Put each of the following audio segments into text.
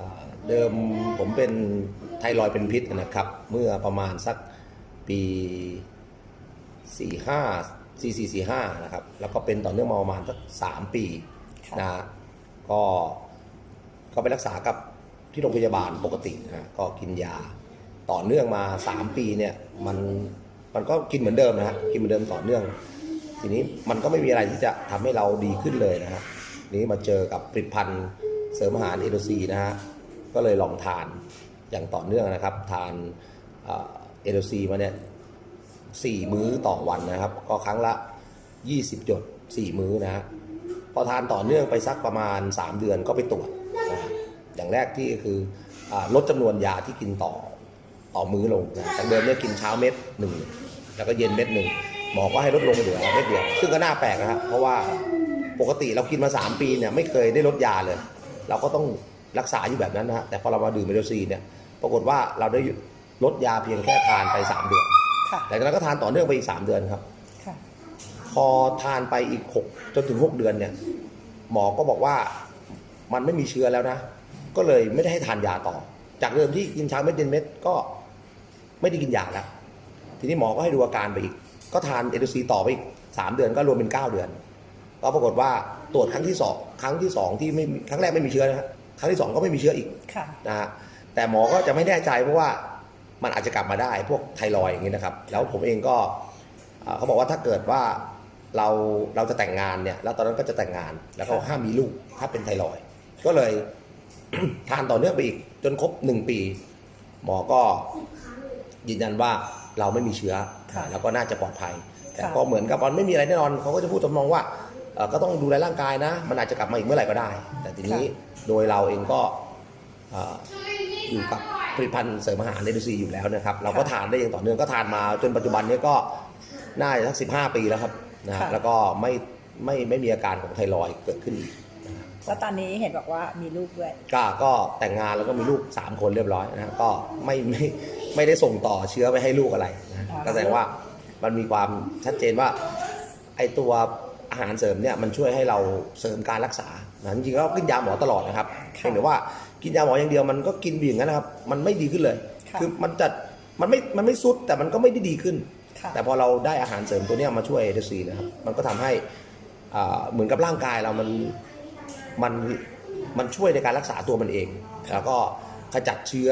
อ่าเดิมผมเป็นไทรอยด์เป็นพิษนะครับ เมื่อประมาณสักปี 45 44 45 นะครับ แล้วก็เป็นต่อเนื่องมาประมาณสัก3ปีค่ะนะฮะก็ก็ไปรักษากับที่โรงพยาบาลปกตินะฮะก็กินยาต่อเนื่องมา 3 ปีเนี่ยมันมันก็กินเหมือนเดิมนะฮะกินเหมือนเดิมต่อเนื่อง ทีนี้มันก็ไม่มีอะไรที่จะทำให้เราดีขึ้นเลยนะฮะนี้มาเจอกับผลิตภัณฑ์ เสริมอาหารเอโดซีนะฮะก็เลยลองทานอย่างต่อเนื่องนะครับ ทานเอโดซีมาเนี่ยสี่มื้อต่อวันนะครับ ก็ครั้งละ 20หยด4 มื้อนะฮะพอทานต่อเนื่องไปสักประมาณ 3 เดือนก็ไปตรวจนะอย่างแรกที่คืออลดจำนวนยาที่กินต่อต่อมื้อลงนะจากเดิมเนี่ยกินเช้าเม็ดหนึ่งแล้วก็เย็นเม็ดหนึ่งหมอก็ให้ลดลงเหลือเม็ดเดียวซึ่งก็น่าแปลกนะฮะเพราะว่าปกติเรากินมา 3 ปีเนี่ยไม่เคยได้ลดยาเลย เราก็ต้องรักษาอยู่แบบนั้นนะฮะแต่พอเรามาดื่มเมโดซีเนี่ยปรากฏว่าเราได้ลดยาเพียงแค่ทานไป 3 เดือนค่ะหลังจากนั้นก็ทานต่อเนื่องไปอีก 3 เดือนครับค่ะพอทานไปอีก 6 จนถึง 6 เดือนเนี่ยหมอก็บอกว่ามันไม่มีเชื้อแล้วนะ ก็เลยไม่ได้ให้ทานยาต่อ จากเดิมที่กินเช้าเม็ดเย็นเม็ดก็ไม่ได้กินยาแล้วทีนี้หมอก็ให้ดูอาการไปอีก ก็ทานเอโดซีต่อไปอีก3เดือนก็รวมเป็น9เดือน ก็ปรากฏว่าตรวจครั้งที่สองครั้งที่สองที่ไม่มีครั้งแรกไม่มีเชื้อนะฮะครั้งที่สองก็ไม่มีเชื้ออีกค่ะ นะฮะแต่หมอก็จะไม่แน่ใจเพราะว่ามันอาจจะกลับมาได้พวกไทรอยด์อย่างนี้นะครับ แล้วผมเองก็เอ่อเขาบอกว่าถ้าเกิดว่าเราเราจะแต่งงานเนี่ย แล้วตอนนั้นก็จะแต่งงานแล้วก็ค่ะห้ามมีลูกถ้าเป็นไทรอยด์ก็เลย ทานต่อเนื่องไปอีก จนครบหนึ่งปี หมอก็ยืนยันว่าเราไม่มีเชื้อค่ะแล้วก็น่าจะปลอดภัย แต่ค่ะ ก็เหมือนกับมันไม่มีอะไรแน่นอนเขาก็จะพูดทำนองว่าเอ่อ ก็ต้องดูแลร่างกายนะ มันอาจจะกลับมาอีกเมื่อไหร่ก็ได้ แต่ทีนี้โดยเราเองก็เอ่ออยู่กับผลิตภัณฑ์เสริมอาหารเอดูซีอยู่แล้วนะครับ เราก็ทานได้อย่างต่อเนื่องก็ทานมาจนปัจจุบันนี้ก็น่าจะสักสิบห้าปีแล้วครับนะฮะค่ะแล้วก็ไม่ไม่ไม่มีอาการของไทรอยด์เกิดขึ้นอีกแล้วตอนนี้เห็นบอกว่ามีลูกด้วยก็ก็แต่งงานแล้วก็มีลูก 3 คนเรียบร้อยนะฮะก็ไม่ไม่ไม่ได้ส่งต่อเชื้อไปให้ลูกอะไรนะอ๋อก็แสดงว่ามันมีความชัดเจนว่าไอตัว อาหารเสริมเนี่ยมันช่วยให้เราเสริมการรักษานะจริงๆก็กินยาหมอตลอดนะครับเพียงแต่ว่ากินยาหมออย่างเดียวมันก็กินอยู่อย่างนั้นนะครับ มันไม่ดีขึ้นเลยค่ะคือมันจะมันไม่มันไม่สุดแต่มันก็ไม่ได้ดีขึ้นค่ะแต่พอเราได้อาหารเสริมตัวเนี้ยมาช่วยเอดซีนะครับมันก็ทำให้อ่าเหมือนกับร่างกายเรามันมันมันช่วยในการรักษาตัวมันเอง แล้วก็ขจัดเชื้อ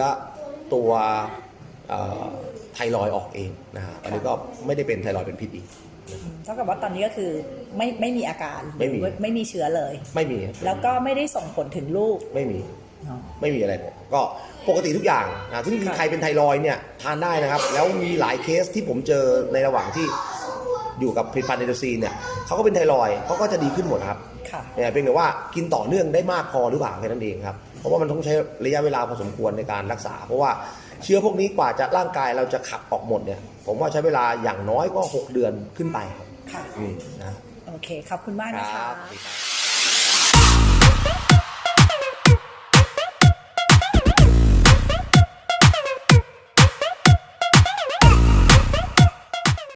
ตัวเอ่อไทรอยด์ออกเองนะฮะตอนนี้ก็ไม่ได้เป็นไทรอยด์เป็นพิษอีกอืม เท่ากับว่าตอนนี้ก็คือไม่ไม่มีอาการไม่มี หรือว่าไม่มีเชื้อเลย ไม่มีแล้วก็ไม่ได้ส่งผลถึงลูกไม่มี เนาะ ไม่มีอะไรเลยก็ปกติทุกอย่างนะซึ่งมีค่ะใครเป็นไทรอยด์เนี่ยทานได้นะครับ แล้วมีหลายเคสที่ผมเจอในระหว่างที่อยู่กับผลิตภัณฑ์เอเดซีเนี่ยเขาก็เป็นไทรอยด์เขาก็จะดีขึ้นหมดนะครับค่ะ เนี่ยเพียงแต่ว่ากินต่อเนื่องได้มากพอหรือเปล่าแค่นั้นเองครับ เพราะว่ามันต้องใช้ระยะเวลาพอสมควรในการรักษา เพราะว่าเชื้อพวกนี้กว่าจะร่างกายเราจะขับออกหมดเนี่ย ผมว่าใช้เวลาอย่างน้อยก็ 6 เดือนขึ้นไปครับค่ะนะ โอเค ขอบคุณมากนะครัะบ